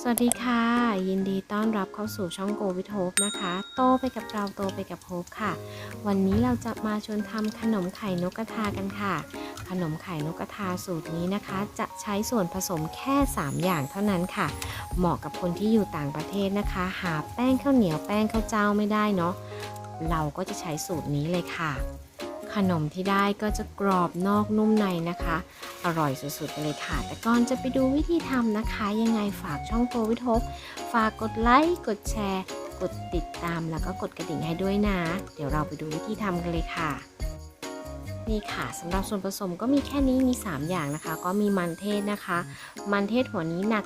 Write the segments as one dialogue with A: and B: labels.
A: สวัสดีค่ะ ยินดีต้อนรับเข้าสู่ช่องโกวิทโฮปนะคะ โตไปกับเราโตไปกับโฮปค่ะ วันนี้เราจะมาชวนทำขนมไข่นกกระทากันค่ะ ขนมไข่นกกระทาสูตรนี้นะคะ จะใช้ส่วนผสมแค่ 3 อย่างเท่านั้นค่ะ เหมาะกับคนที่อยู่ต่างประเทศนะคะ หาแป้งข้าวเหนียวแป้งข้าวเจ้าไม่ได้เนาะเราก็จะใช้สูตรนี้เลยค่ะ ขนมที่ได้ก็จะกรอบนอกนุ่มในนะคะ อร่อยสุดๆเลยค่ะ แต่ก่อนจะไปดูวิธีทำนะคะ ยังไงฝากช่องโปรวิทบฝากกดไลค์ กดแชร์ กดติดตามแล้วก็กดกระดิ่งให้ด้วยนะ เดี๋ยวเราไปดูวิธีทำกันเลยค่ะนี่ค่ะสำหรับส่วนผสมก็มีแค่นี้มี 3 อย่างนะคะ ก็มีมันเทศนะคะ มันเทศหัวนี้หนัก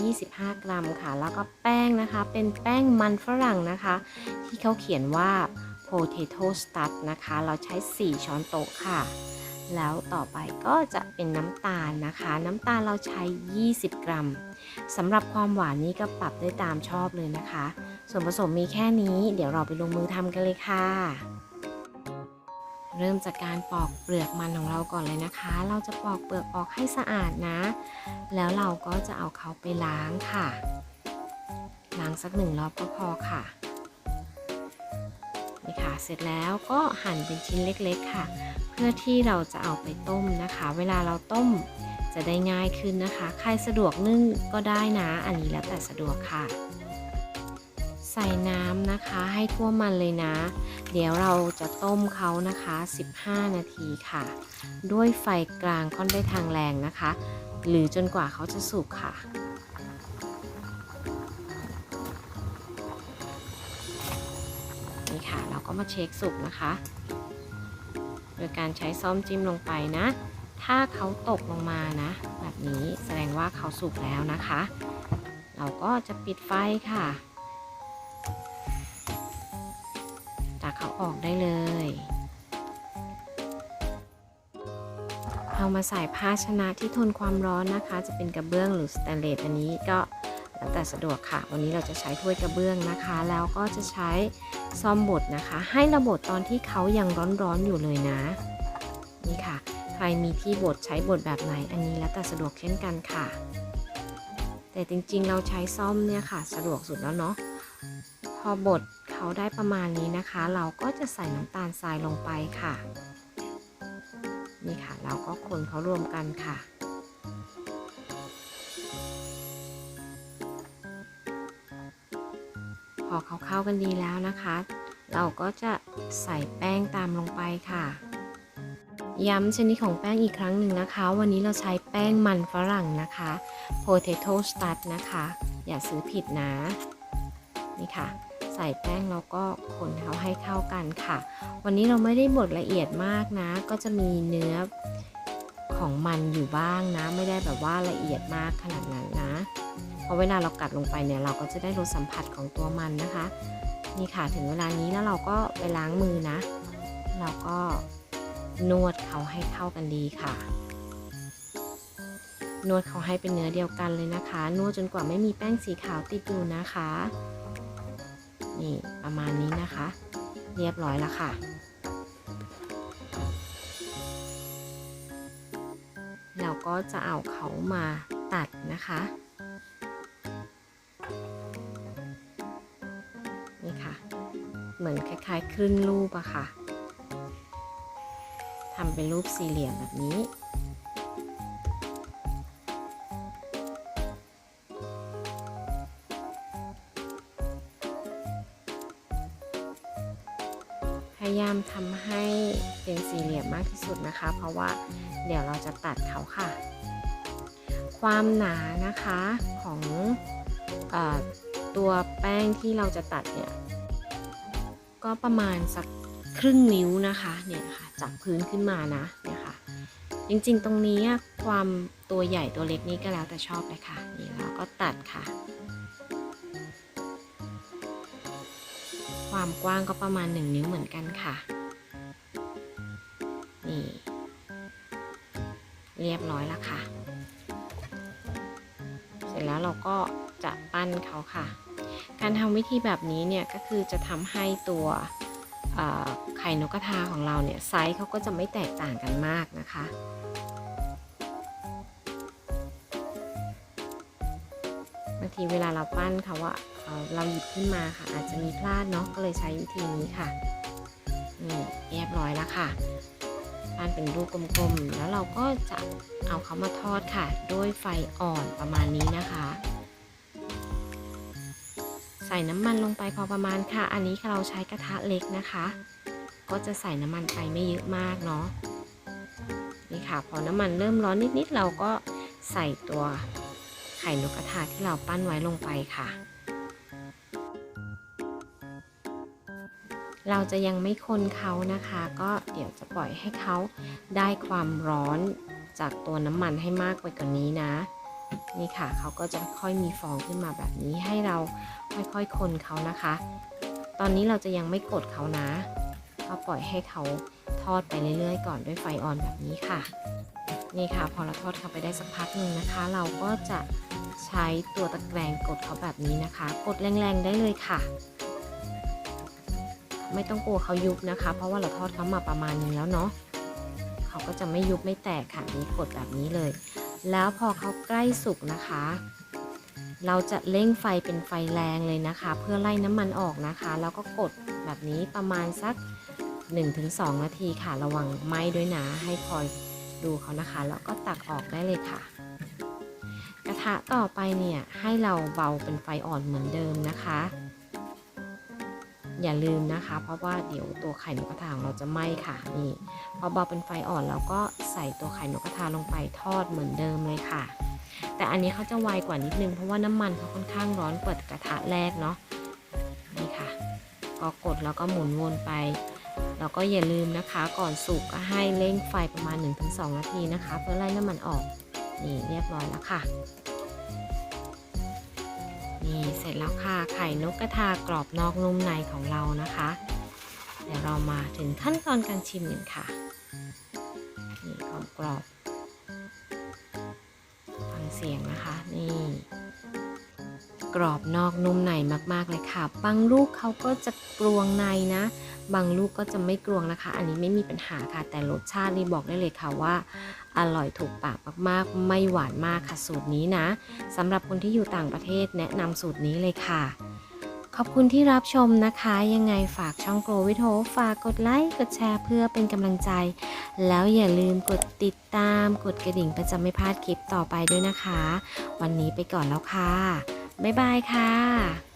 A: 325 กรัมค่ะ แล้วก็แป้งนะคะ เป็นแป้งมันฝรั่งนะคะ ที่เขาเขียนว่า potato starch นะคะ เราใช้ 4 ช้อนโต๊ะค่ะ แล้วต่อไปก็จะเป็นน้ำตาลนะคะ น้ำตาลเราใช้ 20 กรัมสำหรับความหวานนี้ก็ปรับได้ตามชอบเลยนะคะ ส่วนผสมมีแค่นี้ เดี๋ยวเราไปลงมือทำกันเลยค่ะ เริ่มจากการปอกเปลือกมันของเราก่อนเลยนะคะ เราจะปอกเปลือกออกให้สะอาดนะ แล้วเราก็จะเอาเขาไปล้างค่ะ ล้างสักหนึ่งรอบก็พอค่ะ นี่ค่ะ เสร็จแล้วก็หั่นเป็นชิ้นเล็กๆค่ะ เพื่อที่เราจะเอาไปต้มนะคะ เวลาเราต้มจะได้ง่ายขึ้นนะคะ ใครสะดวกนึ่งก็ได้นะ อันนี้แล้วแต่สะดวกค่ะ ใส่น้ำนะคะให้ทั่วมันเลยนะ เดี๋ยวเราจะต้มเขานะคะ 15 นาทีค่ะ ด้วยไฟกลางค่อนไปทางแรงนะคะ หรือจนกว่าเขาจะสุกค่ะ ก็มาเช็คสุกนะคะ โดยการใช้ซ่อมจิ้มลงไปนะ ถ้าเขาตกลงมานะ แบบนี้แสดงว่าเขาสุกแล้วนะคะ เราก็จะปิดไฟค่ะตักเขาออกได้เลยเอามาใส่ภาชนะที่ทนความร้อนนะคะ จะเป็นกระเบื้องหรือสแตนเลสอันนี้ก็ แล้วแต่สะดวกค่ะ วันนี้เราจะใช้ถ้วยกระเบื้องนะคะ แล้วก็จะใช้ซ่อมบดนะคะ ให้ระบดตอนที่เขายังร้อนๆอยู่เลยนะ นี่ค่ะ ใครมีที่บดใช้บดแบบไหน อันนี้แล้วแต่สะดวกเช่นกันค่ะ แต่จริงๆเราใช้ซ่อมเนี่ยค่ะ สะดวกสุดแล้วเนาะ พอบดเขาได้ประมาณนี้นะคะ เราก็จะใส่น้ำตาลทรายลงไปค่ะ นี่ค่ะ เราก็คนเขารวมกันค่ะ อเขาเข้ากันดีแล้วนะคะ เราก็จะใส่แป้งตามลงไปค่ะ ย้ำชนิดของแป้งอีกครั้งหนึ่งนะคะ วันนี้เราใช้แป้งมันฝรั่งนะคะ potato starch นะคะ อย่าซื้อผิดนะ นี่ค่ะ ใส่แป้งแล้วก็คนเขาให้เข้ากันค่ะ วันนี้เราไม่ได้บดละเอียดมากนะ ก็จะมีเนื้อของมันอยู่บ้างนะ ไม่ได้แบบว่าละเอียดมากขนาดนั้นนะ เพราะเวลาเรากัดลงไปเนี่ยเราก็จะได้รสสัมผัสของตัวมันนะคะ นี่ค่ะถึงเวลานี้แล้วเราก็ไปล้างมือนะ เราก็นวดเขาให้เข้ากันดีค่ะ นวดเขาให้เป็นเนื้อเดียวกันเลยนะคะ นวดจนกว่าไม่มีแป้งสีขาวติดอยู่นะคะ นี่ประมาณนี้นะคะ เรียบร้อยแล้วค่ะเราก็จะเอาเขามาตัดนะคะ เหมือนคล้ายๆ ครึ่งรูปอะค่ะทำเป็นรูปสี่เหลี่ยมแบบนี้ พยายามทำให้เป็นสี่เหลี่ยมมากที่สุดนะคะ เพราะว่าเดี๋ยวเราจะตัดเขาค่ะ ความหนานะคะของอตัวแป้งที่เราจะตัดเนี่ย ก็ประมาณสักครึ่งนิ้วนะคะ เนี่ยค่ะจากพื้นขึ้นมานะเนี่ยค่ะ จริงๆ ตรงนี้ความตัวใหญ่ตัวเล็กนี้ก็แล้วแต่ชอบเลยค่ะ นี่เราก็ตัดค่ะ ความกว้างก็ประมาณ 1 นิ้วเหมือนกันค่ะ นี่ เรียบร้อยแล้วค่ะ เสร็จแล้วเราก็จะปั้นเขาค่ะ การทำวิธีแบบนี้เนี่ยก็คือจะทำให้ตัวไข่นกกระทาของเราเนี่ยไซส์เขาก็จะไม่แตกต่างกันมากนะคะนางทีเวลาเราปั้นเขาว่าเอ่อเราหยิบขึ้นมาค่ะอาจจะมีพลาดเนาะก็เลยใช้วิธีนี้ค่ะนี่เรียบร้อยแล้วค่ะปั้นเป็นรูปกลมๆ แล้วเราก็จะเอาเขามาทอดค่ะ ด้วยไฟอ่อนประมาณนี้นะคะ ส่น้ำมันลงไปพอประมาณค่ะ อันนี้เราใช้กระทะเล็กนะคะ ก็จะใส่น้ำมันไปไม่เยอะมากเนาะนี่ค่ะ พอน้ำมันเริ่มร้อนนิดๆเราก็ใส่ตัวไข่นกกระทาที่เราปั้นไว้ลงไปค่ะ เราจะยังไม่คนเขานะคะ ก็เดี๋ยวจะปล่อยให้เขาได้ความร้อนจากตัวน้ำมันให้มากไปกว่านนี้นะ นี่ค่ะเขาก็จะค่อยมีฟองขึ้นมาแบบนี้ให้เราค่อยๆคนเขานะคะ ตอนนี้เราจะยังไม่กดเขานะก็ปล่อยให้เขาทอดไปเรื่อยๆ ก่อนด้วยไฟอ่อนแบบนี้ค่ะ นี่ค่ะ พอเราทอดเขาไปได้สักพักหนึ่งนะคะ เราก็จะใช้ตัวตะแกรงกดเขาแบบนี้นะคะ กดแรงๆได้เลยค่ะ ไม่ต้องกลัวเขายุบนะคะ เพราะว่าเราทอดเขามาประมาณนึงแล้วเนาะเขาก็จะไม่ยุบไม่แตกค่ะนี่กดแบบนี้เลย แล้วพอเขาใกล้สุกนะคะ เราจะเร่งไฟเป็นไฟแรงเลยนะคะ เพื่อไล่น้ำมันออกนะคะ แล้วก็กดแบบนี้ประมาณสัก 1-2 นาทีค่ะ ระวังไหม้ด้วยนะ ให้คอยดูเขานะคะ แล้วก็ตักออกได้เลยค่ะ กระทะต่อไปเนี่ยให้เราเบาเป็นไฟอ่อนเหมือนเดิมนะคะ อย่าลืมนะคะ เพราะว่าเดี๋ยวตัวไข่นกกระทาของเราจะไหม้ค่ะนี่พอเบาเป็นไฟอ่อนแล้วก็ใส่ตัวไข่นกกระทาลงไปทอดเหมือนเดิมเลยค่ะ แต่อันนี้เขาจะไวกว่านิดนึงเพราะว่าน้ำมันเขาค่อนข้างร้อนกว่ากระทะแรกเนาะนี่ค่ะ ก็กดแล้วก็หมุนวนไปแล้วก็อย่าลืมนะคะก่อนสุกก็ให้เร่งไฟประมาณ 1-2 นาทีนะคะ เพื่อไล่น้ำมันออกนี่เรียบร้อยแล้วค่ะ นี่เสร็จแล้วค่ะไข่นกกระทากรอบนอกนุ่มในของเรานะคะ เดี๋ยวเรามาถึงขั้นตอนการชิมกันค่ะนี่ความกรอบฟังเสียงนะคะนี่กรอบนอกนุ่มในมากๆเลยค่ะ บางลูกเขาก็จะกรวงในนะ บางลูกก็จะไม่กรวงนะคะ อันนี้ไม่มีปัญหาค่ะ แต่รสชาตินี่บอกได้เลยค่ะว่า อร่อยถูกปากมากๆ ไม่หวานมากค่ะสูตรนี้นะสำหรับคนที่อยู่ต่างประเทศแนะนำสูตรนี้เลยค่ะ ขอบคุณที่รับชมนะคะ ยังไงฝากช่องโกรวิโทฝากกดไลค์กดแชร์เพื่อเป็นกำลังใจ แล้วอย่าลืมกดติดตามกดกระดิ่งเพื่อจะไม่พลาดคลิปต่อไปด้วยนะคะ วันนี้ไปก่อนแล้วค่ะ บ๊ายบายค่ะ